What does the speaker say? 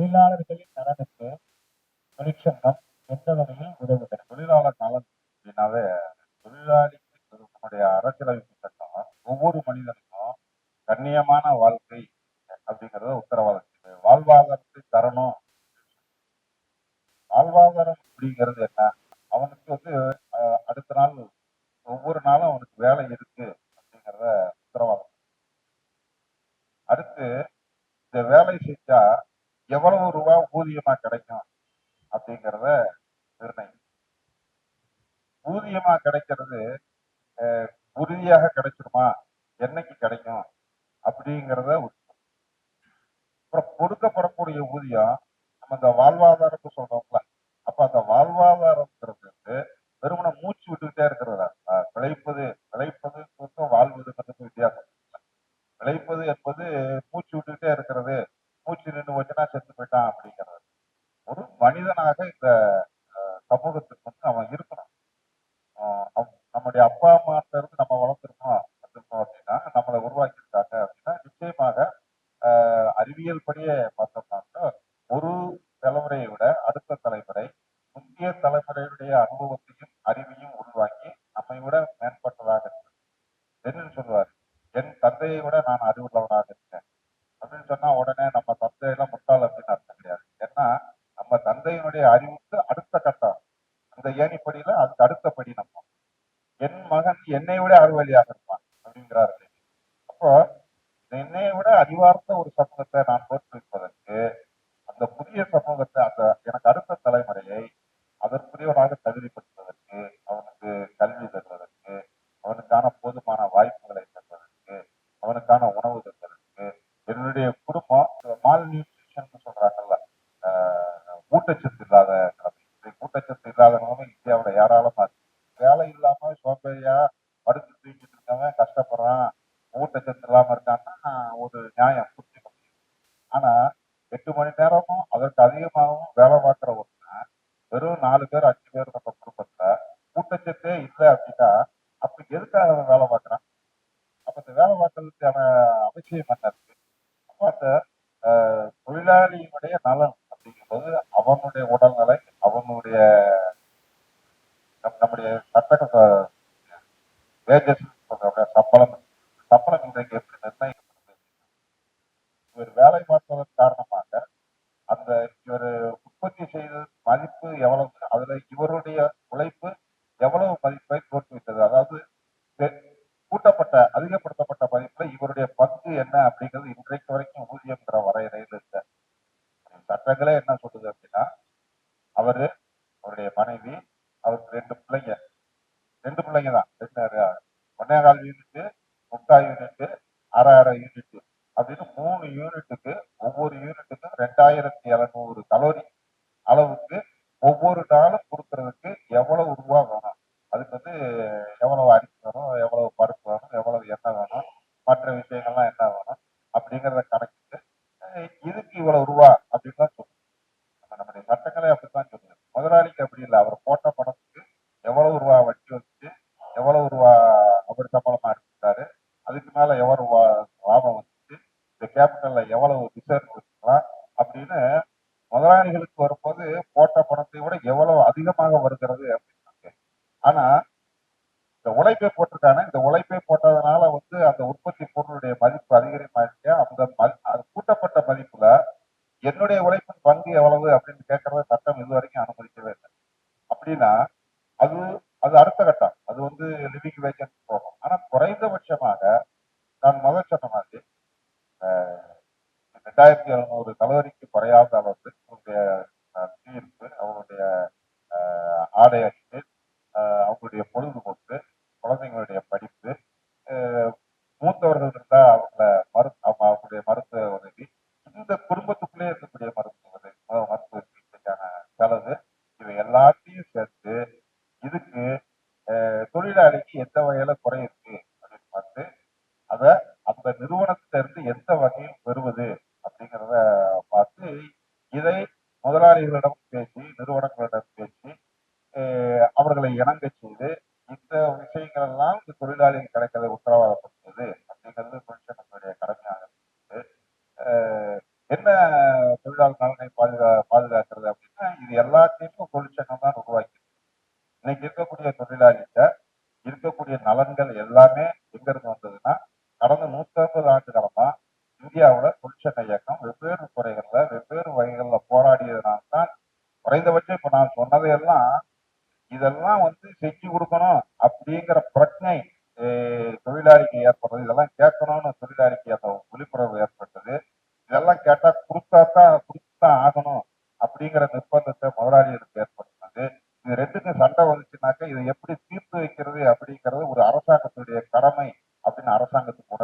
தொழிலாளர்களின் நலனுக்கு தொழிற்சங்கம் எந்த வகையில் உதவுகிறது? தொழிலாளர் நலன் அப்படின்னாவே தொழிலாளிக்கு நம்முடைய அரசியலமைப்பு சட்டம் ஒவ்வொரு மனிதனுக்கும் கண்ணியமான வாழ்க்கை அப்படிங்கிறத உத்தரவாதம். செய்யுது. வாழ்வாதாரத்தை தரணும். வாழ்வாதாரம் அப்படிங்கிறது என்ன? அவனுக்கு வந்து அஹ், அடுத்த நாள் ஒவ்வொரு நாளும் அவனுக்கு வேலை இருக்கு அப்படிங்கறத உத்தரவாதம். அடுத்து இந்த வேலை செஞ்சா எவ்வளவு ரூபா ஊதியமா கிடைக்கும் அப்படிங்கிறத நிர்ணயம் ஊதியமா கிடைக்கிறது அஹ், உறுதியாக கிடைச்சிருமா? என்னைக்கு கிடைக்கும்? அப்படிங்கிறத அப்புறம் கொடுக்கப்படக்கூடிய ஊதியம் நம்ம இந்த வாழ்வாதாரத்தை சொல்றோம்ல அப்ப அந்த வாழ்வாதாரம்ங்கிறது வந்து வெறுமனை மூச்சு விட்டுக்கிட்டே இருக்கிறதா? அஹ், பிழைப்பது வாழ்வது வாழ்வதுங்கிறது வித்தியாசம் விளைப்பது என்பது மூச்சு விட்டுக்கிட்டே இருக்கிறது. மூச்சு நின்று போச்சுன்னா செத்து போயிட்டான் அப்படிங்கிறது. ஒரு மனிதனாக இந்த சமூகத்துக்கு வந்து அவன் இருக்கணும். ஆஹ் நம்முடைய அப்பா அம்மாட்ட இருந்து நம்ம வளர்த்துருக்கோம் வந்திருக்கோம் அப்படின்னா நம்மளை உருவாக்கியிருக்காங்க அப்படின்னா நிச்சயமாக அறிவியல் படியே பார்த்தோம்னாக்க ஒரு தலைமுறையை விட அடுத்த தலைமுறை முந்தைய தலைமுறையுடைய அனுபவத்தை அறிவையும் உள்வாங்கி நம்மை விட மேம்பட்டதாக இருக்கு என்னன்னு சொல்லுவார் என் தந்தையை விட நான் அறிவுள்ளவனாக இருக்கேன் அப்படின்னு சொன்னா உடனே நம்ம தந்தையெல்லாம் முட்டாள் அப்படின்னு அர்த்தம் கிடையாது ஏன்னா நம்ம தந்தையினுடைய அடுத்த கட்டம் அந்த ஏணிப்படியில அதுக்கு அடுத்த படி நம்ம. என் மகன் என்னை விட அறிவாளியாக இருப்பான் அப்படிங்கிறார் அப்போ என்னை விட அறிவார்ந்த ஒரு சமூகத்தை நான் தோற்றுவிப்பதற்கு அந்த புதிய சமூகத்தை அந்த எனக்கு அடுத்த தலைமுறையை அதற்குரியவராக தகுதிப்படுத்த ஊட்டச்சத்து இல்லாத நிலைமை ஊட்டச்சத்து இல்லாத நிலைமை இந்தியாவுல யாராலும் வேலை இல்லாம சோம்பேறியா படுத்து தூங்கிட்டு இருக்கவன் கஷ்டப்படுறான் ஊட்டச்சத்து இல்லாம இருக்கான்னா ஒரு நியாயம் புரிஞ்சு முடியும். ஆனா எட்டு மணி நேரமும் அதற்கு அதிகமாகவும் வேலை பார்க்குற ஒருத்தன் வெறும் நாலு பேர் அஞ்சு பேர் நம்ம குடும்பத்துல ஊட்டச்சத்தே இல்லை அப்படின்னா அப்படி எதுக்காக அவன் வேலை பார்க்குறான்? அப்ப இந்த வேலை பார்க்கறதுக்கான அவசியம் என்ன இருக்கு? அப்ப அந்த ஆஹ், தொழிலாளியினுடைய நலன் அப்படிங்கும்போது அவனுடைய உடல்நிலை அவனுடைய நம்முடைய சட்ட வேஜஸ் சம்பளம் சம்பளம் இன்றைக்கு எப்படி நிர்ணயிக்கப்படுது? இவர் வேலை பார்த்ததன் காரணமாக அந்த இவர் உற்பத்தி செய்த மதிப்பு எவ்வளவு அதுல இவருடைய உழைப்பு எவ்வளவு மதிப்பை தோற்றுவித்தது? அதாவது கூட்டப்பட்ட அதிகப்படுத்தப்பட்ட மதிப்புல இவருடைய பங்கு என்ன அப்படிங்கிறது இன்றைக்கு வரைக்கும் ஊதியம்ங்கிற வரை சட்டங்களே என்ன சொல்லுது அப்படின்னா அவரு அவருடைய மனைவி அவருக்கு ரெண்டு பிள்ளைங்க. ரெண்டு பிள்ளைங்க தான் ரெண்டு ஒன்னே கால் யூனிட் முக்கால் யூனிட் அரை அரை யூனிட் அப்படின்னு மூணு யூனிட்டுக்கு ஒவ்வொரு யூனிட்டுக்கும் ரெண்டாயிரத்தி எழுநூறு கலோரி அளவுக்கு ஒவ்வொரு நாளும் கொடுக்கறதுக்கு எவ்வளவு ரூபா வேணும் அதுக்கு வந்து எவ்வளவு அரிசி வேணும் எவ்வளவு பருப்பு வேணும் எவ்வளவு எண்ணெய் வேணும் மற்ற விஷயங்கள்லாம் என்ன வேணும் அப்படிங்கிறத கணக்கிட்டு அஹ், இதுக்கு இவ்வளவு ரூபா அப்படின்னு தான் சொல்லுது நம்ம நம்முடைய சட்டங்களே அப்படித்தான் சொல்லுது முதலாளிக்கு அப்படி இல்லை அவர் போட்ட பணத்துக்கு எவ்வளவு ரூபா வட்டி வந்துச்சு எவ்வளவு ரூபா அவர் சம்பளமா எடுத்துட்டாரு அதுக்கு மேல எவ்வளவு லாபம் வந்துச்சு இந்த கேபிட்டல்ல எவ்வளவு ரிசர்வ் வச்சுக்கலாம் அப்படின்னு முதலாளிகளுக்கு வரும்போது போட்ட பணத்தை விட எவ்வளவு அதிகமாக வருகிறது அப்படின்னு ஆனா இந்த உழைப்பை போட்டிருக்காங்க. இந்த உழைப்பை போட்டதுனால வந்து அந்த உற்பத்தி பொருளுடைய மதிப்பு அதிகரிமாயிருக்கேன் அந்த மதி- அது கூட்டப்பட்ட மதிப்புல என்னுடைய உழைப்பின் பங்கு எவ்வளவு அப்படின்னு கேட்கறத சட்டம் இதுவரைக்கும் அனுமதிக்கவே இல்லை. அப்படின்னா அது அது அடுத்த கட்டம். அது வந்து லிவிங் வேஜன் போகும் ஆனா குறைந்தபட்சமாக நான் முதல் சொன்ன மாதிரி ரெண்டாயிரத்தி எழுநூறு கலோரிக்கு குறையாத அளவுக்கு அவங்களுடைய தீர்ப்பு அவங்களுடைய ஆடை அணிந்து அஹ், அவங்களுடைய பொழுதுபோக்கு குழந்தைங்களுடைய படிப்பு அஹ், மூத்தவர்கள் இருந்தா அவங்கள மரு அவங்க அவங்களுடைய மருத்துவ உதவி இந்த குடும்பத்துக்குள்ளே இருக்கக்கூடிய மருத்துவ உதவி மருத்துவ சிகிச்சைக்கான செலவு இவை எல்லாத்தையும் சேர்த்து இதுக்கு அஹ், தொழிலாளிக்கு எந்த வகையில குறை இருக்கு அப்படின்னு பார்த்து அத அந்த நிறுவனத்திட்ட இருந்து எந்த வகையில் பெறுவது அப்படிங்கிறத பார்த்து இதை குறைந்தபட்சம் இப்ப நான் சொன்னதையெல்லாம் இதெல்லாம் வந்து செஞ்சு கொடுக்கணும் அப்படிங்கிற பிரச்சனை தொழிலாளிக்கு ஏற்படுறது இதெல்லாம் கேட்கணும்னு தொழிலாளிக்கு அந்த விழிப்புணர்வு ஏற்பட்டது. இதெல்லாம் கேட்டா கொடுத்தாதான் கொடுத்துதான் ஆகணும் அப்படிங்கிற நிர்பந்தத்தை முதலாளிகளுக்கு ஏற்படுத்தினது. இது ரெண்டுக்கும் சண்டை வந்துச்சுனாக்கா இதை எப்படி தீர்த்து வைக்கிறது அப்படிங்கிறது ஒரு அரசாங்கத்துடைய கடமை அப்படின்னு அரசாங்கத்துக்கு